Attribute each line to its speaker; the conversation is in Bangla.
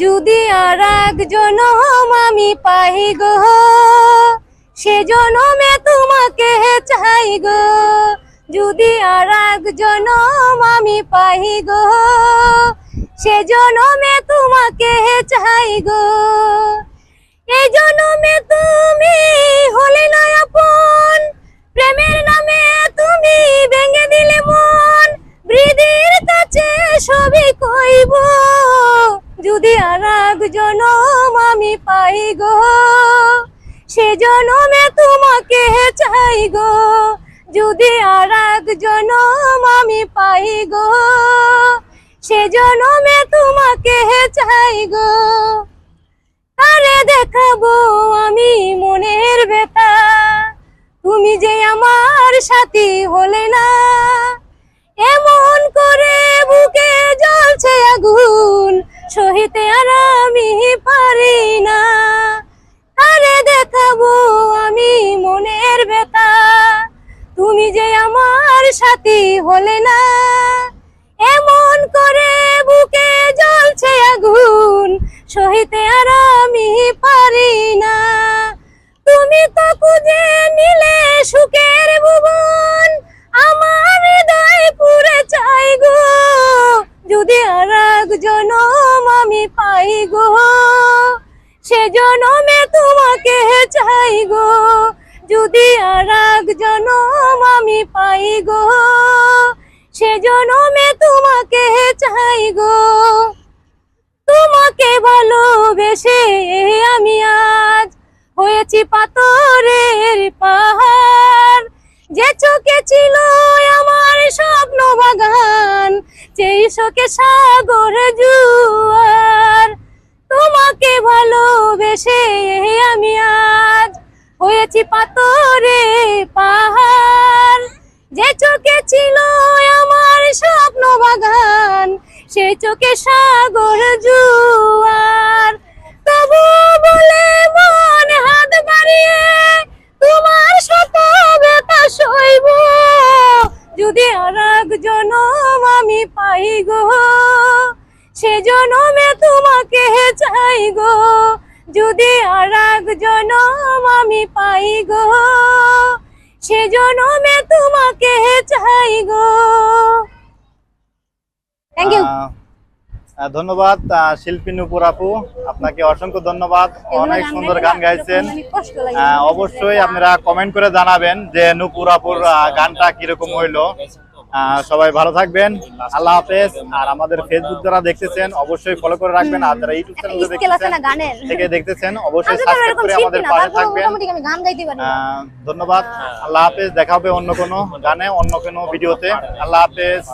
Speaker 1: যদি আর একজন আমি পাই গো, সে জনমে তোমাকে চাই গো। যদি আর একজন আমি পাই গো, সে জনমে তোমাকে চাই গো। যদি আর এক জনম আমি পাই গো, সে জনমে তোমাকে চাই গো। যদি আর এক জনম আমি পাই গো, সে জনমে তোমাকে চাই গো। তারে দেখাবো আমি মনের ব্যথা। তুমি যে আমার সাথী হলে না সহিতে আর আমি পারি না। আরে দেখাবো আমি মনের ব্যথা। তুমি যে আমার সাথী হলে না, এমন করে বুকে জ্বলছে আগুন, সহিতে আর আমি পারি না। তুমি তো খুঁজে নিলে সুখের গো, সে জনমে তোমাকে চাই গো, যদি আর এক জনম আমি পাই গো, সে জনমে তোমাকে চাই গো। তোমাকে ভালোবেসে আমি আজ হয়েছি পাথরের পাহাড়। যে চোখে ছিল আমার স্বপ্ন বাগান সেই শোকে সাগর তোমাকে ভালোবেসে আমি আজ হয়েছি পাথরে পাহাড়। যে চোখে ছিল আমার স্বপ্ন বাগান সেই চোখে সাগর জুয়ার। তবু বলে মন হাত বাড়িয়ে তোমার শত সইব। যদি আর এক জনম আমি পাই গো। সে জনমে তোমাকে চাই গো। যদি আর এক জনম আমি পাই গো সে জনমে তোমাকে চাই গো। থ্যাংক ইউ
Speaker 2: ধন্যবাদ শিল্পী নুপুর আপু। আপনাকে অসংখ্য ধন্যবাদ। অনেক সুন্দর গান গাইছেন। অবশ্যই আপনারা কমেন্ট করে জানাবেন যে নুপুর আপুর গানটা কীরকম হইল। সবাই ভালো থাকবেন আল্লাহ হাফেজ। আর আমাদের ফেসবুক যারা দেখতেছেন অবশ্যই ফলো করে রাখবেন। আর যারা ইউটিউব চ্যানেল থেকে দেখতেছেন অবশ্যই সাবস্ক্রাইব করে আমাদের পাশে থাকবেন। ধন্যবাদ। আল্লাহ হাফেজ। দেখা হবে অন্য কোনো গানে অন্য কোনো ভিডিওতে। আল্লাহ হাফেজ।